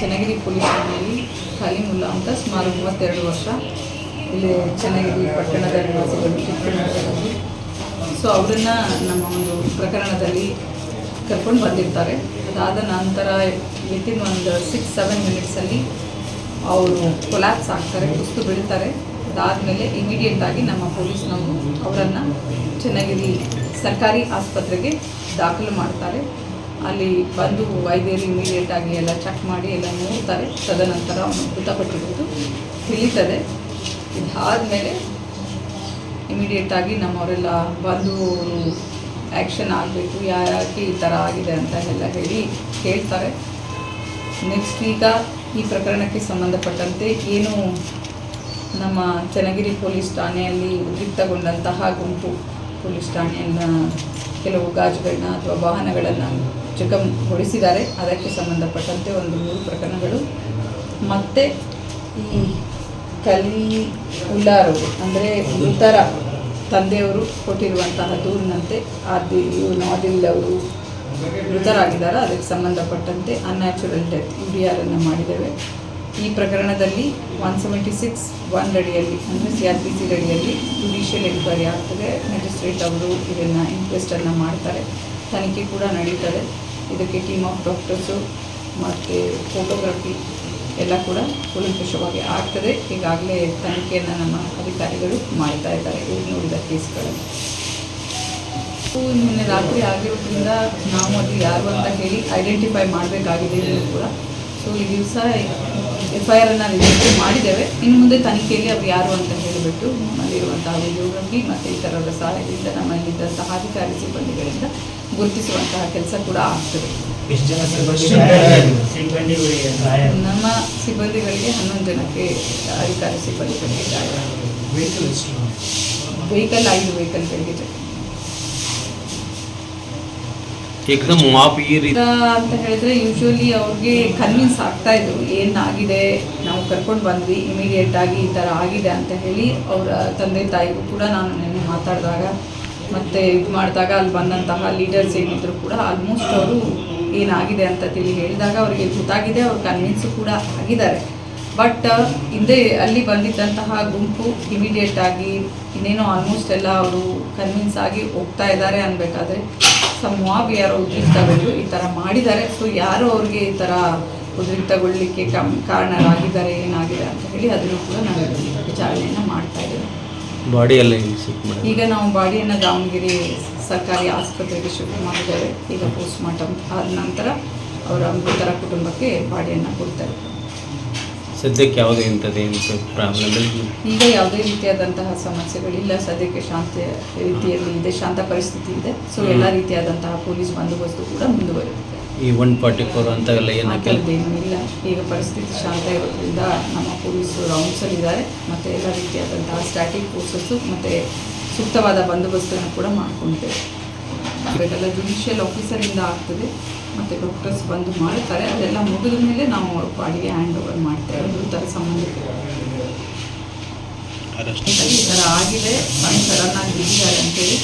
Channagiri police ಠಾಣೆಯಲ್ಲಿ ಖಾಲಿಮುಲ್ಲಾ ಅಂತ ಸುಮಾರು ಮೂವತ್ತೆರಡು ವರ್ಷ ಇಲ್ಲಿ ಚನ್ನಗಿರಿ ಪಟ್ಟಣದ ನಿವಾಸಿಗಳು ಸೊ ಅವರನ್ನು ನಮ್ಮ ಒಂದು ಪ್ರಕರಣದಲ್ಲಿ ಕರ್ಕೊಂಡು ಬಂದಿರ್ತಾರೆ. ಅದಾದ ನಂತರ ವಿತಿನ್ ಒಂದು ಸಿಕ್ಸ್ ಸೆವೆನ್ ಮಿನಿಟ್ಸಲ್ಲಿ ಅವರು ಕೊಲ್ಯಾಪ್ಸ್ ಆಗ್ತಾರೆ, ಕುಸ್ತು ಬೀಳ್ತಾರೆ. ಅದಾದಮೇಲೆ ಇಮಿಡಿಯೇಟ್ ಆಗಿ ನಮ್ಮ ಪೊಲೀಸ್ನವರು ಅವರನ್ನು ಚೆನ್ನಗಿರಿ ಸರ್ಕಾರಿ ಆಸ್ಪತ್ರೆಗೆ ದಾಖಲು ಮಾಡ್ತಾರೆ. ಅಲ್ಲಿ ಬಂದು ವೈದ್ಯರು ಇಮಿಡಿಯೇಟ್ ಆಗಿ ಎಲ್ಲ ಚೆಕ್ ಮಾಡಿ ಎಲ್ಲ ನೋಡ್ತಾರೆ. ತದನಂತರ ಅವನು ಮೃತಪಟ್ಟಿರುವುದು ತಿಳಿತದೆ. ಇದಾದಮೇಲೆ ಇಮಿಡಿಯೇಟ್ ಆಗಿ ನಮ್ಮವರೆಲ್ಲ ಬಂದು ಆ್ಯಕ್ಷನ್ ಆಗಬೇಕು ಯಾಕೆ ಈ ಥರ ಆಗಿದೆ ಅಂತ ಎಲ್ಲ ಹೇಳಿ ಕೇಳ್ತಾರೆ ನೆಕ್ಸ್ಟ್ ಈಗ ಈ ಪ್ರಕರಣಕ್ಕೆ ಸಂಬಂಧಪಟ್ಟಂತೆ ಏನು ನಮ್ಮ ಚನ್ನಗಿರಿ ಪೊಲೀಸ್ ಠಾಣೆಯಲ್ಲಿ ಉದ್ರಿಕ್ತಗೊಂಡಂತಹ ಗುಂಪು ಪೊಲೀಸ್ ಠಾಣೆಯನ್ನು ಕೆಲವು ಗಾಜುಗಳನ್ನ ಅಥವಾ ವಾಹನಗಳನ್ನು ಚುಕಂಗೊಳಿಸಿದ್ದಾರೆ ಅದಕ್ಕೆ ಸಂಬಂಧಪಟ್ಟಂತೆ ಒಂದು ಮೂರು ಪ್ರಕರಣಗಳು. ಮತ್ತು ಈ ಕಲಿ ಉಲ್ಲಾರವರು ಅಂದರೆ ಮೃತರ ತಂದೆಯವರು ಕೊಟ್ಟಿರುವಂತಹ ದೂರಿನಂತೆ ಆದಿ, ಇವನು ಅವರು ಮೃತರಾಗಿದ್ದಾರೆ. ಅದಕ್ಕೆ ಸಂಬಂಧಪಟ್ಟಂತೆ ಅನ್ಯಾಚುರಲ್ ಡೆತ್ ಯು ಡಿ ಆರನ್ನು ಮಾಡಿದ್ದೇವೆ. ಈ ಪ್ರಕರಣದಲ್ಲಿ ಒನ್ ಸೆವೆಂಟಿ ಸಿಕ್ಸ್ ಒನ್ ಅಡಿಯಲ್ಲಿ ಅಂದರೆ ಸಿ ಆರ್ ಪಿ ಸಿ ಅಡಿಯಲ್ಲಿ ಜುಡಿಷಿಯಲ್ ಎನ್ಕ್ವೈರಿ ಆಗ್ತದೆ. ಮ್ಯಾಜಿಸ್ಟ್ರೇಟ್ ಅವರು ಇದನ್ನು ಇನ್ಕ್ವೆಸ್ಟನ್ನು ಮಾಡ್ತಾರೆ. ತನಿಖೆ ಕೂಡ ನಡೀತದೆ. ಇದಕ್ಕೆ ಟೀಮ್ ಆಫ್ ಡಾಕ್ಟರ್ಸು ಮತ್ತು ಫೋಟೋಗ್ರಫಿ ಎಲ್ಲ ಕೂಡ ಕೂಲಂಕುಷವಾಗಿ ಆಗ್ತದೆ. ಈಗಾಗಲೇ ತನಿಖೆಯನ್ನು ನಮ್ಮ ಅಧಿಕಾರಿಗಳು ಮಾಡ್ತಾ ಇದ್ದಾರೆ. ಇವ್ರು ನೋಡಿದ ಕೇಸ್ಗಳಲ್ಲಿ ಇವು ನಿನ್ನೆ ರಾತ್ರಿ ಆಗಿರೋದ್ರಿಂದ ನಾವು ಅದು ಯಾರು ಅಂತ ಹೇಳಿ ಐಡೆಂಟಿಫೈ ಮಾಡಬೇಕಾಗಿದೆ ಕೂಡ. ಸೊ ಈ ದಿವಸ ಎಫ್ ಐ ಆರನ್ನು ರಿಜಿಸ್ಟರ್ ಮಾಡಿದ್ದೇವೆ. ಇನ್ನು ಮುಂದೆ ತನಿಖೆಯಲ್ಲಿ ಅವ್ರು ಯಾರು ಅಂತ ಹೇಳಿಬಿಟ್ಟು ನಮ್ಮಲ್ಲಿರುವಂತಹ ವಿಡಿಯೋಗ್ರಫಿ ಮತ್ತು ಇತರರ ಸಹಾಯದಿಂದ ನಮ್ಮಲ್ಲಿದ್ದಂತಹ ಅಧಿಕಾರಿ ಸಿಬ್ಬಂದಿಗಳಿಂದ ಗುರುತಿಸುವಂತಹ ಕೆಲಸ ಕೂಡ ಆಗ್ತದೆ. ನಮ್ಮ ಸಿಬ್ಬಂದಿಗಳಿಗೆ ಹನ್ನೊಂದು ಜನಕ್ಕೆ ಅಧಿಕಾರಿ ಸಿಬ್ಬಂದಿಗಳಿಗೆ ಗಾಯ ವೆಹಿಕಲ್ ಐದು ವೆಹಿಕಲ್ಗಳಿಗೆ ಎಕ್ದಮ್ ಅಂತ ಹೇಳಿದ್ರೆ ಯೂಶುವಲಿ ಅವ್ರಿಗೆ ಕನ್ವಿನ್ಸ್ ಆಗ್ತಾ ಇದ್ರು ಏನಾಗಿದೆ? ನಾವು ಕರ್ಕೊಂಡು ಬಂದ್ವಿ ಇಮಿಡಿಯೇಟ್ ಆಗಿ ಈ ಥರ ಆಗಿದೆ ಅಂತ ಹೇಳಿ ಅವರ ತಂದೆ ತಾಯಿಗೂ ಕೂಡ ನಾನು ನಿನ್ನೆ ಮಾತಾಡಿದಾಗ ಮತ್ತು ಇದು ಮಾಡಿದಾಗ ಅಲ್ಲಿ ಬಂದಂತಹ ಲೀಡರ್ಸ್ ಏನಿದ್ರು ಕೂಡ ಆಲ್ಮೋಸ್ಟ್ ಅವರು ಏನಾಗಿದೆ ಅಂತ ತಿಳಿ ಹೇಳಿದಾಗ ಅವರಿಗೆ ಗೊತ್ತಾಗಿದೆ, ಅವ್ರು ಕನ್ವಿನ್ಸ್ ಕೂಡ ಆಗಿದ್ದಾರೆ. ಬಟ್ ಹಿಂದೆ ಅಲ್ಲಿ ಬಂದಿದ್ದಂತಹ ಗುಂಪು ಇಮಿಡಿಯೇಟ್ ಆಗಿ ಇನ್ನೇನೋ ಆಲ್ಮೋಸ್ಟ್ ಎಲ್ಲ ಅವರು ಕನ್ವಿನ್ಸ್ ಆಗಿ ಹೋಗ್ತಾ ಇದ್ದಾರೆ ಅನ್ಬೇಕಾದ್ರೆ ಸಮ್ ಮಾಬ್ ಯಾರೋ ಉದ್ರಿಕ್ತಗೊಂಡು ಈ ಥರ ಮಾಡಿದ್ದಾರೆ. ಸೊ ಯಾರು ಅವ್ರಿಗೆ ಈ ಥರ ಉದ್ರಿಕ್ತಗೊಳ್ಳಿಕ್ಕೆ ಕಮ್, ಕಾರಣರಾಗಿದ್ದಾರೆ, ಏನಾಗಿದೆ ಅಂತ ಹೇಳಿ ಅದನ್ನು ಕೂಡ ನಾವು ವಿಚಾರಣೆಯನ್ನು ಮಾಡ್ತಾ ಇದ್ದೇವೆ. ಬಾಡಿ ಎಲ್ಲ ಇಲ್ಲಿ ಶಿಫ್ಟ್ ಮಾಡಿ ಈಗ ನಾವು ಬಾಡಿಯನ್ನು ದಾವಣಗೆರೆ ಸರ್ಕಾರಿ ಆಸ್ಪತ್ರೆಗೆ ಶಿಫ್ಟ್ ಮಾಡಿದ್ದೇವೆ. ಈಗ ಪೋಸ್ಟ್ ಮಾರ್ಟಮ್ ಆದ ನಂತರ ಅವರ ಮೃತರ ಕುಟುಂಬಕ್ಕೆ ಬಾಡಿಯನ್ನು ಕೊಡ್ತಾರೆ ಸದ್ಯಕ್ಕೆ ಯಾವುದೇ ಇಂಥದ್ದು ಏನು ಪ್ರಾಬ್ಲಮ್ ಈಗ ಯಾವುದೇ ರೀತಿಯಾದಂತಹ ಸಮಸ್ಯೆಗಳಿಲ್ಲ. ಸದ್ಯಕ್ಕೆ ಶಾಂತ ರೀತಿಯಲ್ಲಿ ಇದೆ ಶಾಂತ ಪರಿಸ್ಥಿತಿ ಇದೆ. ಸೊ ಎಲ್ಲ ರೀತಿಯಾದಂತಹ ಪೊಲೀಸ್ ಬಂದೋಬಸ್ತು ಕೂಡ ಮುಂದುವರಿಯುತ್ತೆ ಈ ಒನ್ ಫಾರ್ಟಿ ಫೋರ್ ಅಂತವೆಲ್ಲ ಏನು ಏನಿಲ್ಲ. ಈಗ ಪರಿಸ್ಥಿತಿ ಶಾಂತ ಇರೋದ್ರಿಂದ ನಮ್ಮ ಪೊಲೀಸರು ರೌಂಡ್ಸಲ್ಲಿದ್ದಾರೆ ಮತ್ತು ಎಲ್ಲ ರೀತಿಯಾದಂತಹ ಸ್ಟ್ಯಾಟಿಕ್ ಫೋರ್ಸಸ್ಸು ಮತ್ತು ಸೂಕ್ತವಾದ ಬಂದೋಬಸ್ತನ್ನು ಕೂಡ ಮಾಡಿಕೊಂಡಿದ್ದೇವೆ ಅದೆಲ್ಲ ಜುಡಿಷಿಯಲ್ ಆಫೀಸರಿಂದ ಆಗ್ತದೆ. ಮತ್ತು ಡಾಕ್ಟರ್ಸ್ ಬಂದು ಮಾಡುತ್ತಾರೆ. ಅದೆಲ್ಲ ಮುಗಿದ ಮೇಲೆ ನಾವು ಬಾಡಿಗೆ ಹ್ಯಾಂಡ್ ಓವರ್ ಮಾಡ್ತೇವೆ. ಮೃತರ ಈ ಥರ ಆಗಿದೆ. ಒಂದು ಸಡನ್ ಆಗಿ ಬಿದ್ದಿದ್ದಾರೆ ಅಂತೇಳಿ.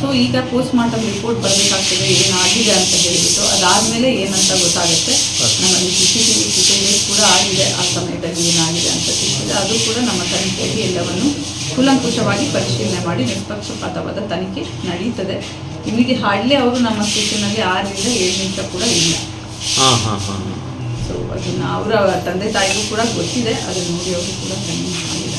ಸೊ ಈಗ ಪೋಸ್ಟ್ ಮಾರ್ಟಮ್ ರಿಪೋರ್ಟ್ ಬರಬೇಕಾಗ್ತದೆ ಏನಾಗಿದೆ ಅಂತ ಹೇಳಿಬಿಟ್ಟು ಅದಾದಮೇಲೆ ಏನಂತ ಗೊತ್ತಾಗುತ್ತೆ. ನಮ್ಮಲ್ಲಿ C C T V footages ಕೂಡ ಆಗಿದೆ. ಆ ಸಮಯದಲ್ಲಿ ಏನಾಗಿದೆ ಅಂತ ತಿಳಿಸಿದೆ ಅದು ಕೂಡ ನಮ್ಮ ತನಿಖೆಯಲ್ಲಿ ಎಲ್ಲವನ್ನು ಕೂಲಂಕುಷವಾಗಿ ಪರಿಶೀಲನೆ ಮಾಡಿ ನಿಷ್ಪಕ್ಷಪಾತವಾದ ತನಿಖೆ ನಡೀತದೆ. ಇಮಿಡಿ ಹಾಡಲೇ ಅವರು ನಮ್ಮ ಸ್ಟೇಷನಲ್ಲಿ ಆರರಿಂದ ಏಳು ನಿಮಿಷ ಕೂಡ ಇಲ್ಲ. ಹಾಂ ಹಾಂ ಹಾಂ ಸೊ ಅದನ್ನು ಅವರ ತಂದೆ ತಾಯಿಗೂ ಕೂಡ ಗೊತ್ತಿದೆ. ಅದನ್ನು ನೋಡಿ ಅವರು ಕೂಡ ಕಣ್ಣು ಮಾಡಿದ್ದಾರೆ.